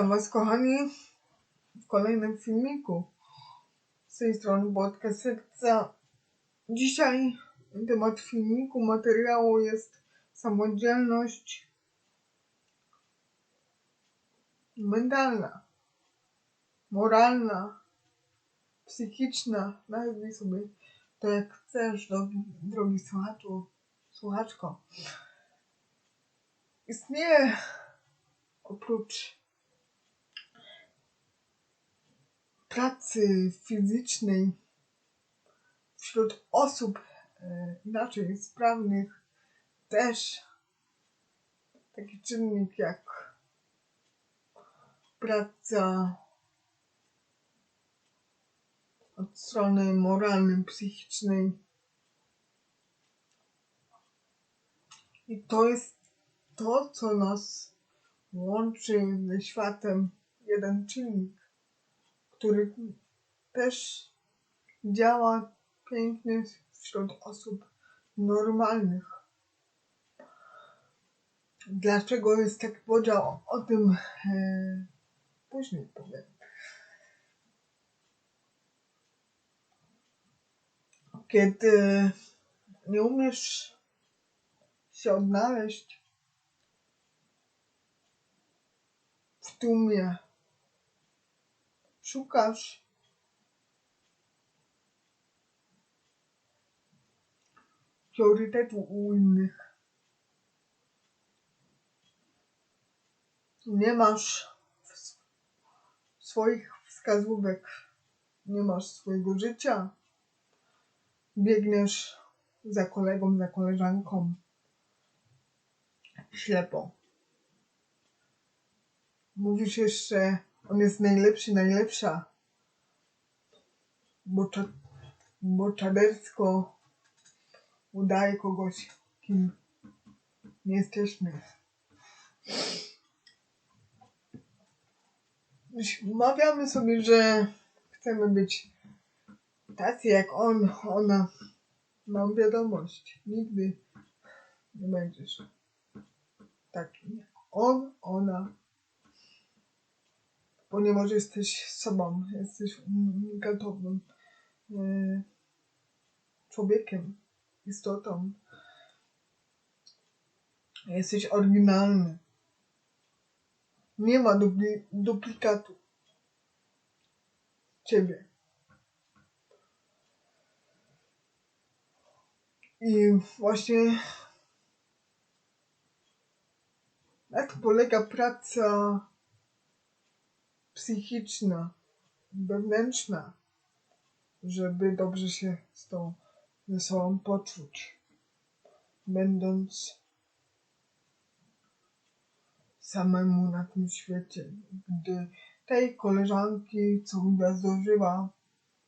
Witam Was, kochani, w kolejnym filmiku. Z tej strony Włodka Serca. Dzisiaj temat filmiku, materiału jest samodzielność mentalna, moralna, psychiczna. Nazwij sobie to jak chcesz, drogi, drogi słuchaczu, słuchaczko. Istnieje oprócz pracy fizycznej wśród osób e, inaczej sprawnych też taki czynnik jak praca od strony moralnej, psychicznej. I to jest to, co nas łączy ze światem, jeden czynnik, który też działa pięknie wśród osób normalnych. Dlaczego jest taki podział? O tym e, później powiem. Kiedy nie umiesz się odnaleźć w tłumie, szukasz priorytetu u innych. Nie masz swoich wskazówek, nie masz swojego życia. Biegniesz za kolegą, za koleżanką ślepo. Mówisz jeszcze, on jest najlepszy, najlepsza, bo, cza, udaje kogoś, kim nie jesteśmy. Mawiamy sobie, że chcemy być tacy jak on, ona. Mam wiadomość, nigdy nie będziesz taki jak on, ona. Ponieważ jesteś sobą, jesteś unikatowym e, człowiekiem istotą. Jesteś oryginalny. Nie ma dupli duplikatu ciebie. I właśnie na tym polega praca psychiczna, wewnętrzna, żeby dobrze się z tą ze sobą poczuć, będąc samemu na tym świecie. Gdy tej koleżanki, co gwiazdożyła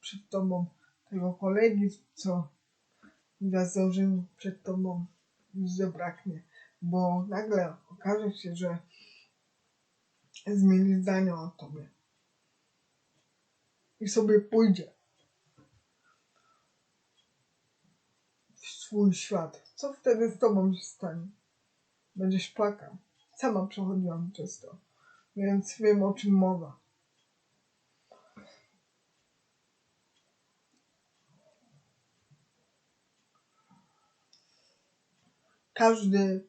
przed tobą, tego kolegi, co gwiazdożył przed tobą, już zabraknie, bo nagle okaże się, że zmieni zdanie o tobie i sobie pójdzie. swój świat. Co wtedy z tobą się stanie? Będziesz płakał. Sama przechodziłam przez to, więc wiem o czym mowa. Każdy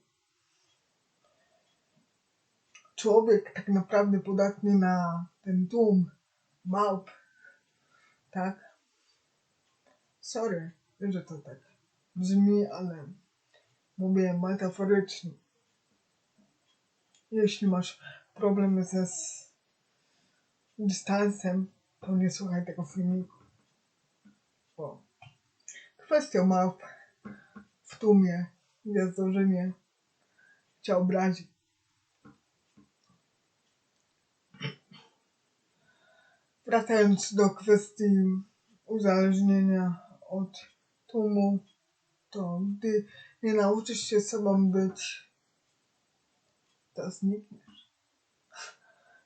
człowiek tak naprawdę podatny na ten tłum małp, tak? Sorry, że to tak brzmi, ale mówię metaforycznie. Jeśli masz problemy ze dystansem, to nie słuchaj tego filmiku. Bo kwestią małp w tłumie gwiazdorzenie cię obrazi. Wracając do kwestii uzależnienia od tłumu, to gdy nie nauczysz się sobą być, to znikniesz.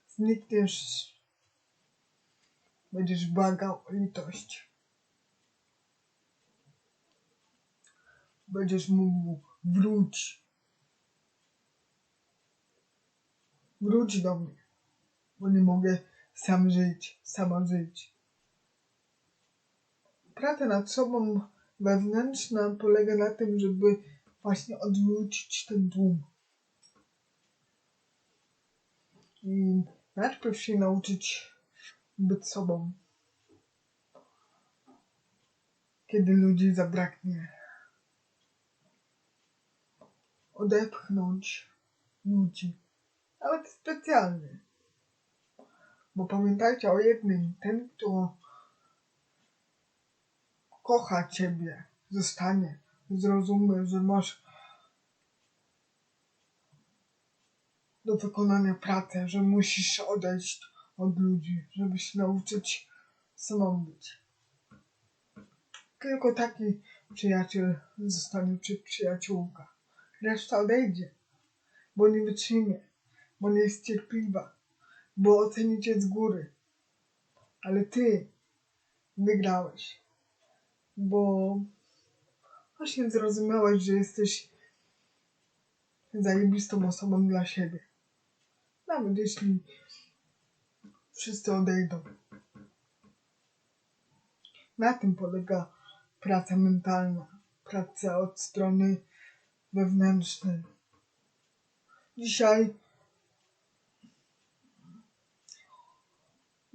Znikniesz, będziesz błagał o litość. Będziesz mógł wróć. Wróć do mnie. bo nie mogę sam żyć, sama żyć. Praca nad sobą wewnętrzna polega na tym, żeby właśnie odwrócić ten tłum. I najpierw się nauczyć być sobą. Kiedy ludzi zabraknie. Odepchnąć ludzi. Nawet specjalnie. Bo pamiętajcie o jednym. Ten, kto kocha ciebie, zostanie. Zrozumie, że masz do wykonania pracę, że musisz odejść od ludzi, żeby się nauczyć samą być. Tylko taki przyjaciel zostanie czy przyjaciółka. Reszta odejdzie, bo nie wytrzymie, bo nie jest cierpliwa, bo oceni cię z góry. Ale ty wygrałeś, bo właśnie zrozumiałeś, że jesteś zajebistą osobą dla siebie. Nawet jeśli wszyscy odejdą. Na tym polega praca mentalna, praca od strony wewnętrznej. Dzisiaj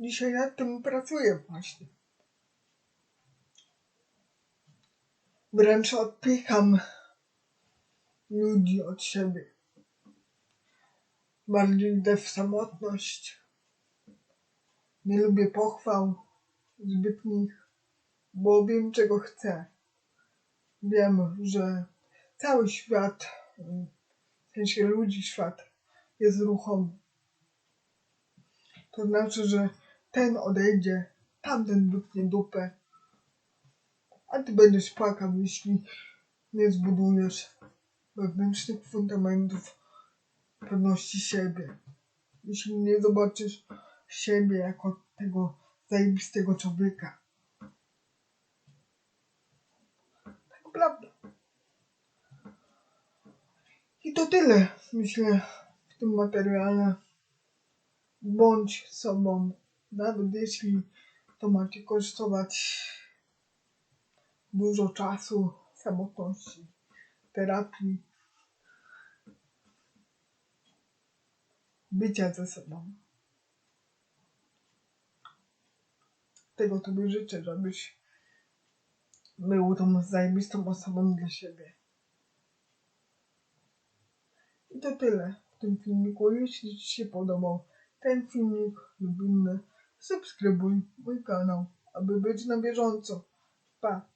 dzisiaj nad tym pracuję właśnie. Wręcz odpycham ludzi od siebie. Bardziej idę w samotność. Nie lubię pochwał zbytnich, bo wiem czego chcę. Wiem, że cały świat, w sensie ludzi świat, jest ruchomy. To znaczy, że ten odejdzie, tamten wypnie dupę, a ty będziesz płakał, jeśli nie zbudujesz wewnętrznych fundamentów pewności siebie. Jeśli nie zobaczysz siebie jako tego zajebistego człowieka. Tak prawda. I to tyle, myślę, w tym materiale. Bądź sobą, nawet jeśli to ma ci kosztować dużo czasu, samotności, terapii, bycia ze sobą. Tego Tobie życzę, żebyś był tą zajebistą osobą dla siebie. I to tyle w tym filmiku. Jeśli Ci się podobał ten filmik lub inny, subskrybuj mój kanał, aby być na bieżąco. Pa!